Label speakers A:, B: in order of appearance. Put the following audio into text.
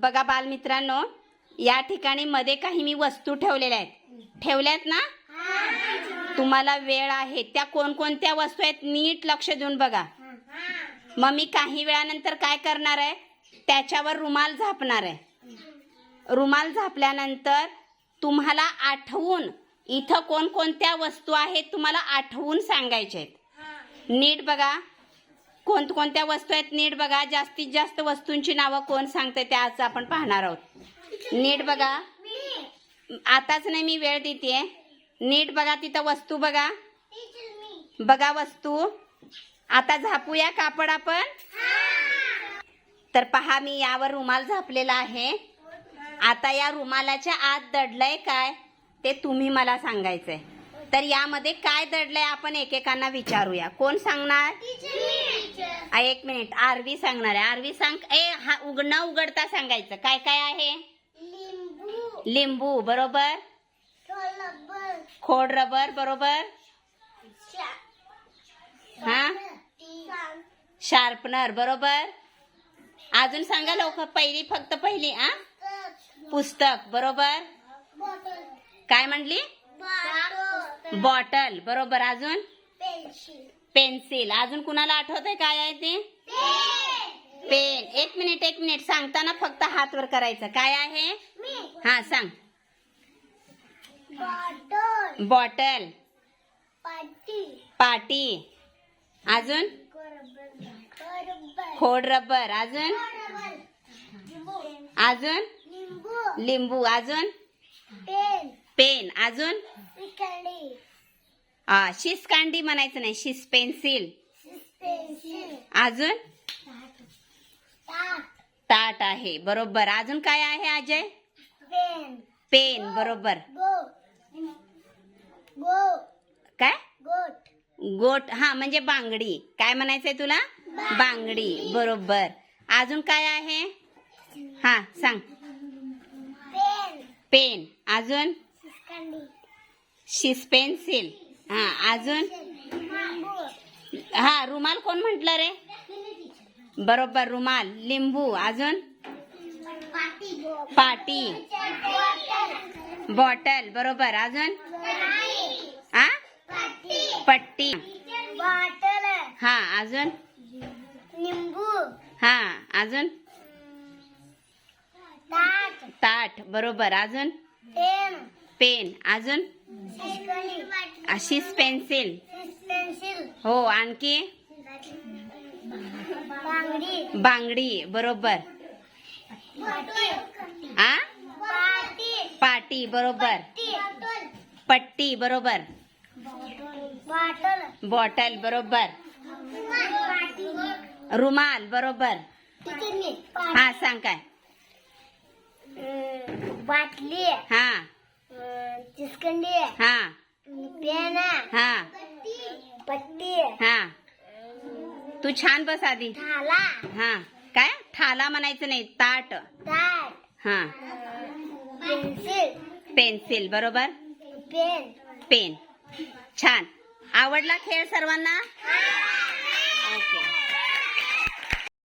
A: बघा बालमित्रांनो या ठिकाणी मध्ये काही मी वस्तू ठेवलेल्या आहेत. ठेवल्यात ना? तुम्हाला वेळ आहे. त्या कोणकोणत्या वस्तू आहेत नीट लक्ष देऊन बघा. मग मी काही वेळानंतर काय करणार आहे? त्याच्यावर रुमाल झापणार आहे. रुमाल झापल्यानंतर तुम्हाला आठवून इथं कोणकोणत्या वस्तू आहेत तुम्हाला आठवून सांगायच्या आहेत. नीट बघा. कोणकोणत्या वस्तू आहेत? नीट बघा जास्तीत जास्त वस्तूंची नावं कोण सांगते त्या आज आपण पाहणार आहोत. नीट बघा. आताच नाही मी वेळ देते नीट बघा तिथं वस्तू बघा. बघा वस्तू. आता झापूया कापड आपण? तर पहा मी यावर रुमाल झापलेला आहे. आता या रुमालाच्या आत दडलंय काय ते तुम्ही मला सांगायचंय. तर यामध्ये काय दडलंय आपण एकेकांना विचारूया. कोण सांगणार? एक मिनिट. आरवी सांगणार आहे. आरवी सांग. ए हा उघड न उघडता सांगायचं. काय काय आहे?
B: लिंबू.
A: लिंबू बरोबर?
B: रबर.
A: खोड रबर बरोबर? हा? शार्पनर बरोबर? अजून सांगा लोक पहिली फक्त पहिली आ? पुस्तक. बरोबर?
B: बॉटल.
A: काय म्हणली? बॉटल बरोबर. अजून?
B: पेन्सिल.
A: अजून कुणाला आठवतंय काय आहे ते? पेन. एक मिनिट एक मिनिट. सांगताना फक्त हात वर करायचं. काय आहे? हा सांग.
B: बॉटल.
A: बॉटल.
B: पाटी.
A: अजून? खोड रबर. अजून? अजून?
B: लिंबू.
A: लिंबू. अजून?
B: पेन.
A: पेन. अजून?
B: पिकली
A: आ, शिसकांडी म्हणायचं नाही शिस पेन्सिल. अजून?
B: ताट.
A: आहे बरोबर. अजून काय आहे अजय?
B: पेन.
A: पेन बरोबर.
B: गो गो
A: काय?
B: गोट.
A: गोट हा म्हणजे बांगडी. काय म्हणायचंय तुला? बांगडी. बरोबर. अजून काय आहे? हा सांग.
B: पेन.
A: अजून? शिस पेन्सिल. हा अजून? हा रुमाल कोण म्हटलं रे? बरोबर रुमाल. लिंबू अजून?
B: पाटी. बॉटल
A: बरोबर. अजून?
B: पाटी
A: पट्टी.
B: बॉटल
A: हा अजून?
B: लिंबू
A: हा अजून?
B: ताट
A: बरोबर. अजून?
B: पेन.
A: पेन. अजून? अशीच पेन्सिल। हो आणखी?
B: बांगडी
A: बरोबर. आ?
B: पाटी
A: बरोबर. पट्टी बरोबर.
B: बॉटल
A: बरोबर. रुमाल बरोबर. हा सांग काय.
B: बाटली.
A: हा.
B: चिसकंडी
A: हा
B: पेन
A: हा
B: पट्टी
A: हा तू छान बस आधी
B: थाला
A: हा काय ठाला म्हणायचं नाही ताट
B: ताट
A: हा
B: पेन्सिल
A: पेन्सिल बरोबर
B: पेन
A: पेन छान आवडला खेळ सर्वांना ओके